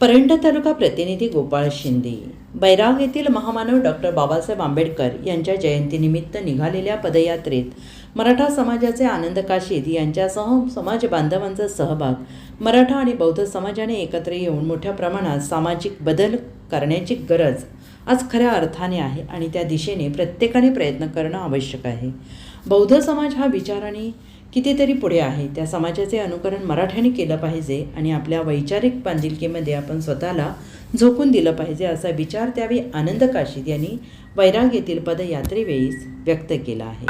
परंडा तालुका प्रतिनिधी गोपाळ शिंदे. बैराग येथील महामानव डॉक्टर बाबासाहेब आंबेडकर यांच्या जयंतीनिमित्त निघालेल्या पदयात्रेत मराठा समाजाचे आनंद काशीद यांच्यासह समाज बांधवांचा सहभाग मराठा आणि बौद्ध समाजाने एकत्र येऊन मोठ्या प्रमाणात सामाजिक बदल करण्याची गरज आज खऱ्या अर्थाने आहे आणि त्या दिशेने प्रत्येकाने प्रयत्न करणं आवश्यक आहे. बौद्ध समाज हा विचाराने कितीतरी पुढे आहे. त्या समाजाचे अनुकरण मराठ्याने केलं पाहिजे आणि आपल्या वैचारिक बांधिलकीमध्ये आपण स्वतःला झोकून दिलं पाहिजे असा विचार त्यावेळी आनंद काशीद यांनी वैराग येथील पदयात्रेवेळीस व्यक्त केला आहे.